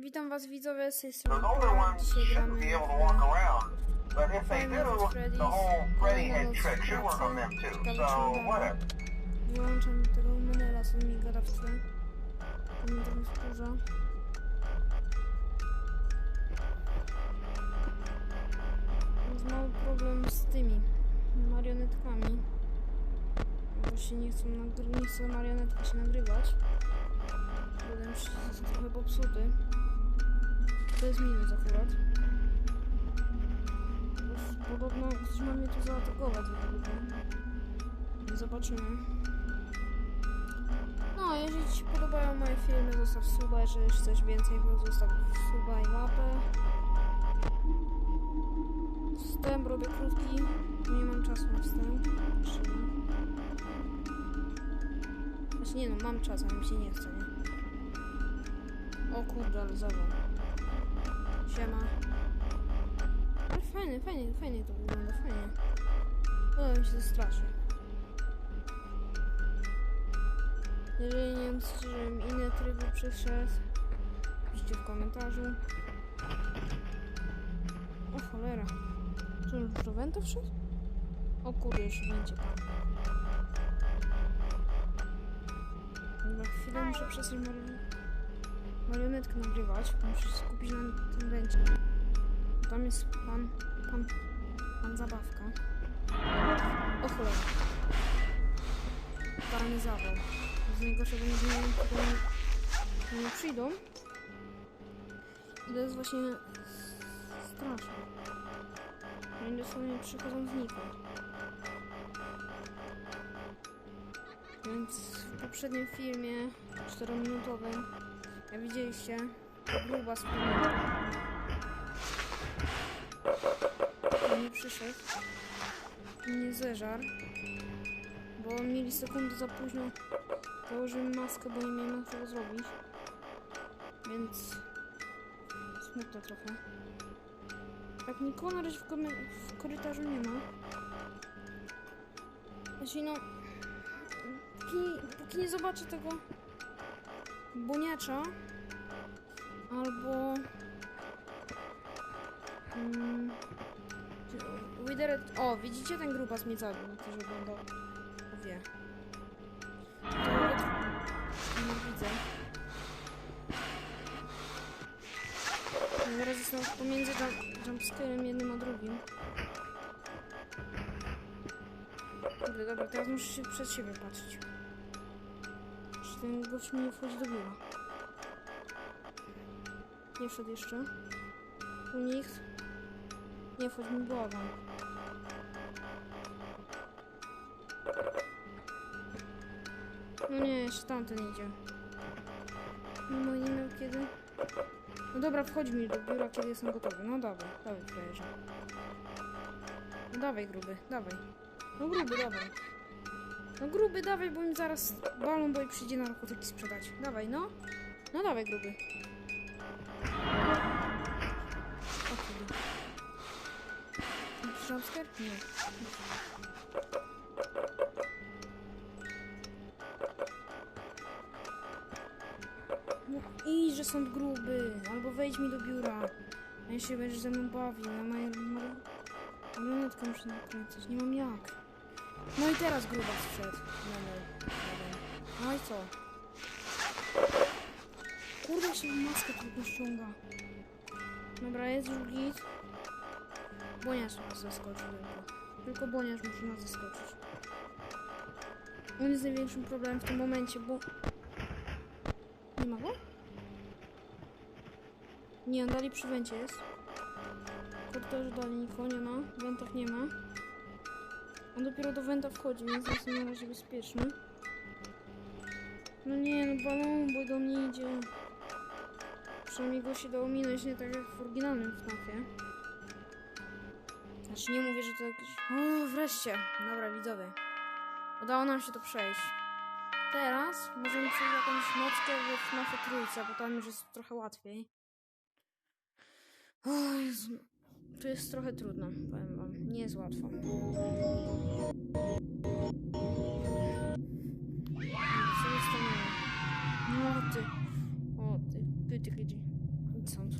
Witam was widzowie z tej strony. Dzisiaj gramy Five Freddy's. Wyłączam tego menela, co mi gada w tle. To mnie trochę wkurza. Mały problem z tymi marionetkami. Właśnie nie chcą, nie chcą marionetki się nagrywać. Bo jest trochę popsuty. To jest minus akurat. Bo Podobno ktoś ma mnie tu zaatakować za to lubię. Zobaczymy. No, jeżeli Ci podobają moje filmy, zostaw suba. Jeżeli chcesz więcej, zostaw suba i łapę. Wstęp robię krótki. Nie mam czasu na wstęp. Znaczy nie no, mam czas, ale mi się nie chce, nie? O kurde, ale zawał. Siema. Ale fajnie, fajnie, fajnie to wygląda, fajnie. Podoba mi się to strasznie. Jeżeli nie wiem, żebym inne tryby przyszedł, piszcie w komentarzu. O cholera. Co, już do Wenta wszedł? O kurde, już będzie pan. Na chwilę muszę marion... marionetkę nagrywać. Muszę się skupić na tym Wencie. Tam jest pan, pan, pan zabawka. O cholera. Totalny zawał. Z najgorszego nie zmienią, tylko nie, nie przyjdą. I to jest właśnie straszne. Oni dosłownie przychodzą znikąd. Więc w poprzednim filmie 4-minutowym, jak widzieliście, gruba z nie przyszedł. Nie zeżar. Bo mieli sekundę za późno. Założyłem maskę, bo nie miałem czego zrobić. Więc... Smutno trochę. Tak nikogo na razie w, w korytarzu nie ma. Znaczy no... Póki, póki nie zobaczę tego... Boniacza... Albo... Mm, Wither... O, widzicie ten grupas mnie zabił, ktoś oglądał. Wie. To nie widzę. Zaraz jestem pomiędzy jump, jumpscarem jednym a drugim. Kurde, dobra, teraz muszę się przed siebie patrzeć. Ten gość mi wchodzi do biura? Nie wszedł jeszcze. U nich. Nie wchodź mi błagam. No nie, jeszcze tamten idzie. No nie wiem kiedy. No dobra, wchodź mi do biura, kiedy jestem gotowy. No dawaj, dawaj frajerze. No dawaj gruby, dawaj. No gruby, dawaj. No gruby, dawaj, bo mi zaraz balon boy przyjdzie na narkotyki sprzedać. Dawaj, no. No dawaj gruby. O kurde. Jumpscare? Nie. No idź, że są gruby. Albo wejdź mi do biura. A ja się będziesz ze mną bawił. Ja moją marionetkę muszę nakręcać. Nie mam jak. No i teraz gruba wszedł. Menel. Jeden. No i co? Kurde, się maskę tylko ściąga. Dobra, jest już git. Boniarz nas zaskoczył tylko. Tylko Boniarz musi nas zaskoczyć. On jest największym problemem w tym momencie, bo... Nie ma go? Nie, on dalej przy węcie jest. W korytarzu dalej nikogo nie ma. Wentach nie ma. On dopiero do węta wchodzi, więc jest na razie bezpieczny. No nie, no balon, bo do mnie idzie. Przynajmniej go się dało minąć, nie tak jak w oryginalnym FNAFie. Znaczy nie mówię, że to jakiś... O, wreszcie! Dobra, widzowie. Udało nam się to przejść. Teraz możemy przejść jakąś nockę w FNAFie trójce, bo tam już jest trochę łatwiej. O Jezu. To jest trochę trudno, powiem. Nie jest łatwo. Co jest tam? No ty. O ty. Pyty, pyty. stąd.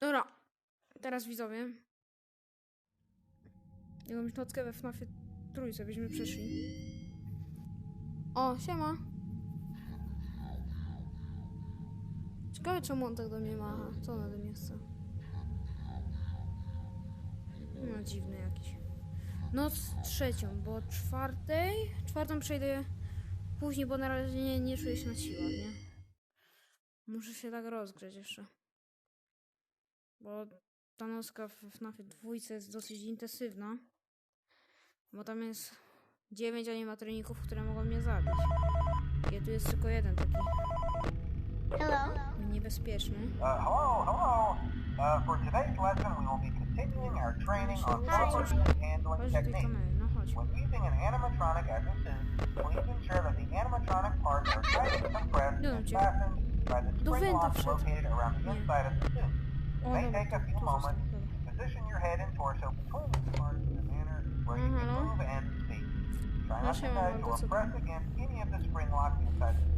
Dobra. Teraz widzowie. Jakąś nockę we FNAFie trójce byśmy przeszli. O, siema. Ciekawe czemu on tak do mnie macha. Co ode mnie chce? No dziwny jakiś. Noc trzecią, bo czwartej... Czwartą przejdę później, bo na razie nie, nie czuję się na siłach, nie? Muszę się tak rozgrzeć jeszcze. Bo ta nocka w FNAFie dwójce jest dosyć intensywna. Bo tam jest dziewięć animatroników, które mogą mnie zabić. I tu jest tylko jeden taki niebezpieczny. Uh, hello, hello. Uh, for today's lesson, we will be continuing our training on proper handling techniques. kamery, no chodź. When using an animatronic as a suit, please ensure that the animatronic parts are tightly compressed and fastened by the spring locks located around the inside of the suit. It may take a few moments to position your head and torso between these parts in a manner where you can Mhm. move and speak. Try No not to nudge or press against any of the spring locks inside the suit.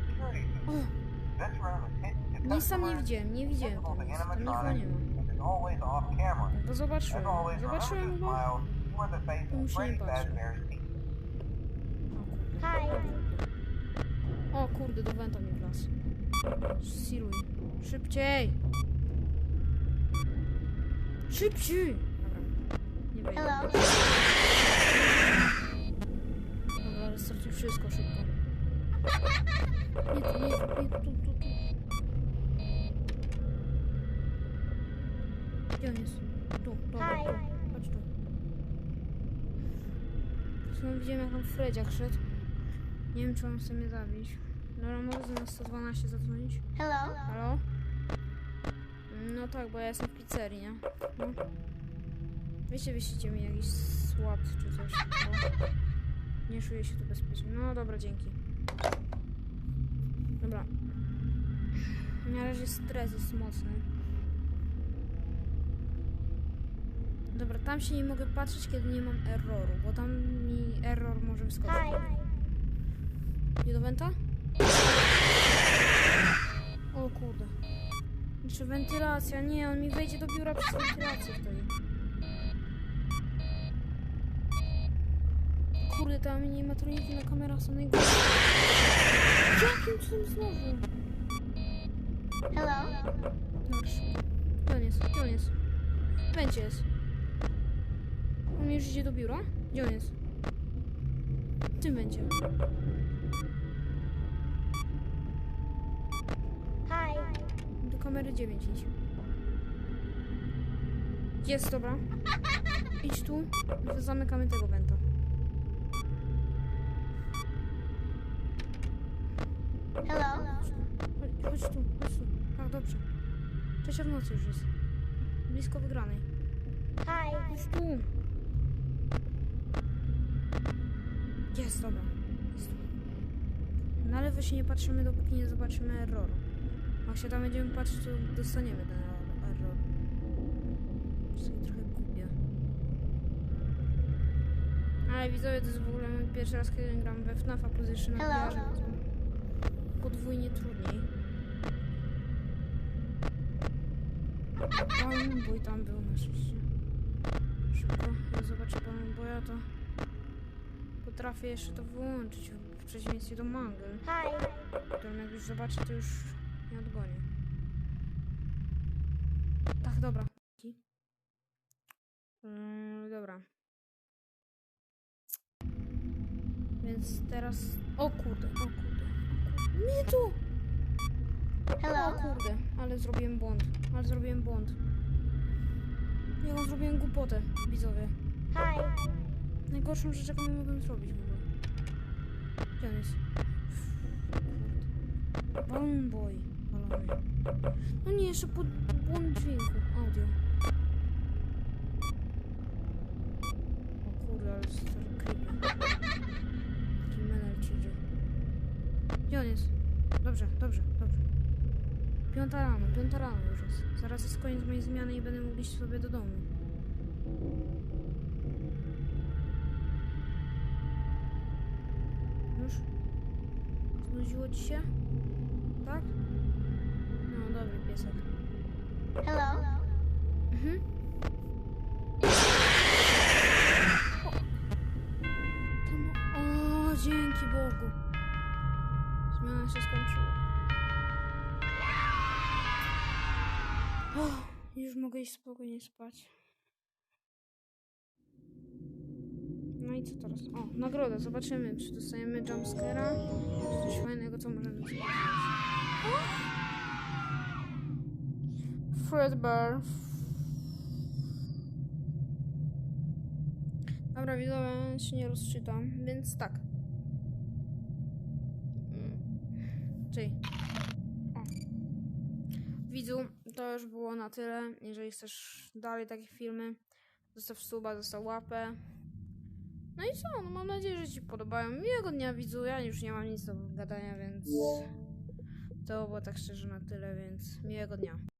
nic tam nie widziałem, nie widziałem tam to nic. Tam nie ma. Bo As zobaczyłem. to Zobaczyłem go. To of już nie Team. O kurde, do wenta mi wlazł. Siluj. Szybciej! Szybciej! Dobra. Nie wejdę. Dobra, ale stracił wszystko szybko. Nie tu, nie tu, tu, tu. Gdzie on jest? Tu, dobra, tu. Chodź tu. Znowu widziałem jak tam Fredziak szedł. Nie wiem czy on chce mnie zabić. Dobra, mogę na 112 zadzwonić. Halo? No tak, bo ja jestem w pizzerii, nie? No. Wiecie, wyślijcie mi jakiś słab czy coś, bo nie czuję się tu bezpiecznie. No dobra, dzięki. Dobra. Na razie stres jest mocny. Dobra, tam się nie mogę patrzeć, kiedy nie mam erroru, bo tam mi error może wyskoczyć. Nie do wenta? O kurde. Jeszcze wentylacja. Nie, on mi wejdzie do biura przez wentylację wtedy. Kurde, te animatroniki na kamerach są najgorsze. Jakim cudem znowu? Dobrze. Gdzie on jest? Gdzie on jest? Będzie jest. On już idzie do biura? Gdzie on jest? W tym będzie. Do kamery 9 idź. Jest, dobra. Idź tu. Zamykamy tego wenta. Chodź, chodź tu, chodź tu. Tak, dobrze. Trzecia w nocy już jest. Blisko wygranej. Chodź tu. Jest, dobra. Jest tu. Na lewo się nie patrzymy, dopóki nie zobaczymy erroru. Jak się tam będziemy patrzeć, to dostaniemy ten error. Jest takie trochę głupie. Ale widzowie, to jest w ogóle pierwszy raz, kiedy gram we FNAF, a plus jeszcze na więc podwójnie trudniej. Pan bój tam był na szczęście. Szybko, jak zobaczę pan boja, to potrafię jeszcze to wyłączyć, w przeciwieństwie do Mangel, którą jak już zobaczę, to już nie odgonię. Tak, dobra. Yy, dobra. Więc teraz... O kurde, o kurde. Nie tu! O kurde, ale zrobiłem błąd. Ale zrobiłem błąd. Jaką zrobiłem głupotę, widzowie. Najgorszą rzecz, jaką mogłem zrobić w ogóle. Gdzie on jest? Balloon Boy. odpalony. No nie, jeszcze pod błąd dźwięku. Audio. O kurde, ale stary Gdzie on jest? Dobrze, dobrze, dobrze. Piąta rano, piąta rano już jest. Zaraz jest koniec mojej zmiany i będę mógł iść sobie do domu. Już? Znudziło ci się? Tak? No, dobry piesek. Hello. Mhm. Tam... O, dzięki Bogu. Zmiana się skończyła. O, już mogę iść spokojnie spać. No i co teraz? O, nagroda. Zobaczymy, czy dostajemy jumpscare'a, coś fajnego, co możemy zrobić. Fredbear. Dobra, widzowie, się nie rozczytam, więc tak. Czyli. O. Widzu, to już było na tyle. Jeżeli chcesz dalej takie filmy, zostaw suba, zostaw łapę. No i co? No mam nadzieję, że Ci podobają. Miłego dnia, widzu. Ja już nie mam nic do gadania, więc. To było tak szczerze na tyle, więc miłego dnia.